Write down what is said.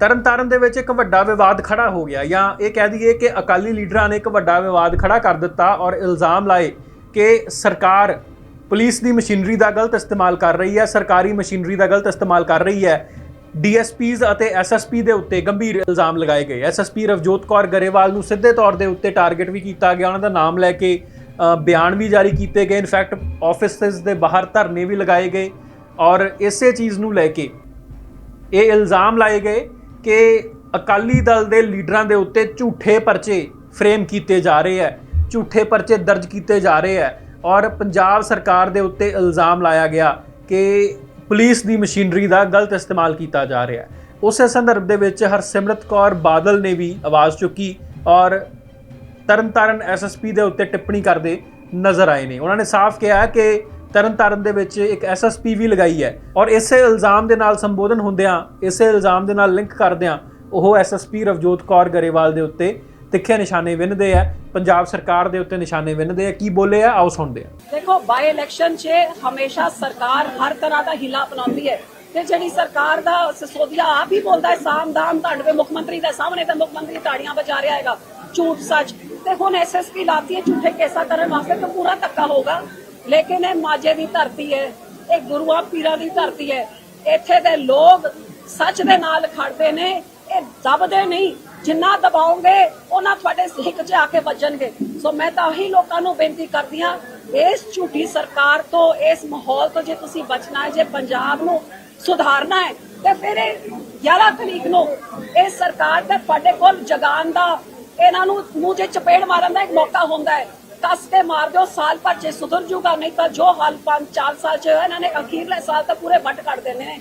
ਤਰਨਤਾਰਨ ਦੇ ਵਿੱਚ ਇੱਕ ਵੱਡਾ ਵਿਵਾਦ ਖੜਾ ਹੋ ਗਿਆ ਜਾਂ ਇਹ ਕਹਿ ਦਈਏ ਕਿ ਅਕਾਲੀ ਲੀਡਰਾਂ ਨੇ ਇੱਕ ਵੱਡਾ ਵਿਵਾਦ ਖੜਾ ਕਰ ਦਿੱਤਾ ਔਰ ਇਲਜ਼ਾਮ ਲਾਏ ਕਿ ਸਰਕਾਰ ਪੁਲਿਸ ਦੀ ਮਸ਼ੀਨਰੀ ਦਾ ਗਲਤ ਇਸਤੇਮਾਲ ਕਰ ਰਹੀ ਹੈ, ਸਰਕਾਰੀ ਮਸ਼ੀਨਰੀ ਦਾ ਗਲਤ ਇਸਤੇਮਾਲ ਕਰ ਰਹੀ ਹੈ। ਡੀਐਸਪੀਜ਼ ਅਤੇ ਐਸਐਸਪੀ ਦੇ ਉੱਤੇ ਗੰਭੀਰ ਇਲਜ਼ਾਮ ਲਗਾਏ ਗਏ। ਐਸਐਸਪੀ ਰਵਜੋਤ ਕੌਰ ਗਰੇਵਾਲ ਨੂੰ ਸਿੱਧੇ ਤੌਰ ਦੇ ਉੱਤੇ ਟਾਰਗੇਟ ਵੀ ਕੀਤਾ ਗਿਆ। ਉਹਨਾਂ ਦਾ ਨਾਮ ਲੈ ਕੇ ਬਿਆਨ ਵੀ ਜਾਰੀ ਕੀਤੇ ਗਏ। ਇਨਫੈਕਟ ਆਫਿਸਿਸ ਦੇ ਬਾਹਰ ਧਰਨੇ ਵੀ ਲਗਾਏ ਗਏ। ਔਰ ਇਸੇ ਚੀਜ਼ ਨੂੰ ਲੈ ਕੇ ਇਹ ਇਲਜ਼ਾਮ ਲਾਏ ਗਏ ਕਿ ਅਕਾਲੀ ਦਲ ਦੇ ਲੀਡਰਾਂ ਦੇ ਉੱਤੇ ਝੂਠੇ ਪਰਚੇ ਫਰੇਮ ਕੀਤੇ ਜਾ ਰਹੇ ਹੈ, ਝੂਠੇ ਪਰਚੇ ਦਰਜ ਕੀਤੇ ਜਾ ਰਹੇ ਹੈ ਔਰ ਪੰਜਾਬ ਸਰਕਾਰ ਦੇ ਉੱਤੇ ਇਲਜ਼ਾਮ ਲਾਇਆ ਗਿਆ ਕਿ ਪੁਲਿਸ ਦੀ ਮਸ਼ੀਨਰੀ ਦਾ ਗਲਤ ਇਸਤੇਮਾਲ ਕੀਤਾ ਜਾ ਰਿਹਾ ਹੈ। ਉਸੇ ਸੰਦਰਭ ਦੇ ਵਿੱਚ ਹਰਸਿਮਰਤ ਕੌਰ ਬਾਦਲ ਨੇ ਵੀ ਆਵਾਜ਼ ਚੁੱਕੀ ਔਰ ਤਰਨਤਾਰਨ ਐਸਐਸਪੀ ਦੇ ਉੱਤੇ ਟਿੱਪਣੀ ਕਰਦੇ ਨਜ਼ਰ ਆਏ ਨੇ। ਉਹਨਾਂ ਨੇ ਸਾਫ਼ ਕਿਹਾ ਕਿ ਤਰਨਤਾਰਨ ਦੇ ਵਿੱਚ ਇੱਕ ਐਸਐਸਪੀ ਵੀ ਲਗਾਈ ਹੈ ਔਰ ਇਸੇ ਇਲਜ਼ਾਮ ਦੇ ਨਾਲ ਸੰਬੋਧਨ ਹੁੰਦਿਆਂ, ਇਸੇ ਇਲਜ਼ਾਮ ਦੇ ਨਾਲ ਲਿੰਕ ਕਰਦਿਆਂ ਉਹ ਐਸਐਸਪੀ ਰਵਜੋਤ ਕੌਰ ਗਰੇਵਾਲ ਦੇ ਉੱਤੇ ਤਿੱਖੇ ਨਿਸ਼ਾਨੇ ਵਿੰਨਦੇ ਆ, ਪੰਜਾਬ ਸਰਕਾਰ ਦੇ ਉੱਤੇ ਨਿਸ਼ਾਨੇ ਵਿੰਨਦੇ ਆ, ਕੀ ਬੋਲੇ ਆ, ਆਓ ਸੁਣਦੇ ਆ। ਦੇਖੋ ਬਾਈ ਇਲੈਕਸ਼ਨ 'ਚ ਹਮੇਸ਼ਾ ਸਰਕਾਰ ਹਰ ਤਰ੍ਹਾਂ ਦਾ ਹਿਲਾ ਅਪਣਾਉਂਦੀ ਹੈ ਤੇ ਜਿਹੜੀ ਸਰਕਾਰ ਦਾ ਸਿਸੋਦੀਆ ਆਪ ਹੀ ਬੋਲਦਾ ਹੈ ਸਾਮ ਤੁਹਾਡੇ ਮੁੱਖ ਮੰਤਰੀ ਦੇ ਸਾਹਮਣੇ ਤੇ ਮੁੱਖ ਮੰਤਰੀ ਤਾੜੀਆਂ ਵਜਾ ਰਿਹਾ ਹੈਗਾ, ਝੂਠ ਸੱਚ। ਤੇ ਹੁਣ ਐਸਐਸਪੀ ਲਾਤੀ ਹੈ ਝੂਠੇ ਕੇਸਾਂ ਕਰਨ ਵਾਸਤੇ ਤਾਂ ਪੂਰਾ ਧੱਕਾ ਹੋਗਾ ਲੇਕਿਨ ਇਹ ਮਾਝੇ ਦੀ ਧਰਤੀ ਹੈ, ਇਹ ਗੁਰੂਆਂ ਪੀਰਾਂ ਦੀ ਧਰਤੀ ਹੈ। ਇੱਥੇ ਦੇ ਲੋਕ ਸੱਚ ਦੇ ਨਾਲ ਖੜਦੇ ਨੇ, ਇਹ ਦਬਦੇ ਨਹੀਂ। ਜਿੰਨਾ ਦਬਾਓਗੇ, ਉਹਨਾਂ ਤੁਹਾਡੇ ਸਿੱਖ 'ਚ ਆ ਕੇ ਵੱਜਣਗੇ। ਸੋ ਮੈਂ ਤਾਂ ਉਹੀ ਲੋਕਾਂ ਨੂੰ ਬੇਨਤੀ ਕਰਦੀ ਹਾਂ, ਇਸ ਝੂਠੀ ਸਰਕਾਰ ਤੋਂ, ਇਸ ਮਾਹੌਲ ਤੋਂ ਜੇ ਤੁਸੀਂ ਬਚਣਾ ਹੈ, ਜੇ ਪੰਜਾਬ ਨੂੰ ਸੁਧਾਰਨਾ ਹੈ, ਤੇ ਫਿਰ ਇਹ 11 ਤਰੀਕ ਨੂੰ ਇਸ ਸਰਕਾਰ ਤੇ ਤੁਹਾਡੇ ਕੋਲ ਜਗਾਨ ਦਾ, ਇਹਨਾਂ ਨੂੰ ਮੂੰਹ 'ਚ ਚਪੇੜ ਮਾਰਨ ਦਾ ਇੱਕ ਮੌਕਾ ਹੁੰਦਾ ਹੈ। ਕੱਸ ਕੇ ਮਾਰ ਦਿਓ, ਸਾਲ ਭਰ 'ਚ ਸੁਧਰ ਜੂਗਾ, ਨਹੀਂ ਤਾਂ ਜੋ ਹਾਲ 5 4 ਸਾਲ 'ਚ ਹੋਇਆ, ਇਹਨਾਂ ਨੇ ਅਖੀਰਲੇ ਸਾਲ ਤਾਂ ਪੂਰੇ ਵੱਟ ਕੱਢ ਦੇਣੇ ਨੇ।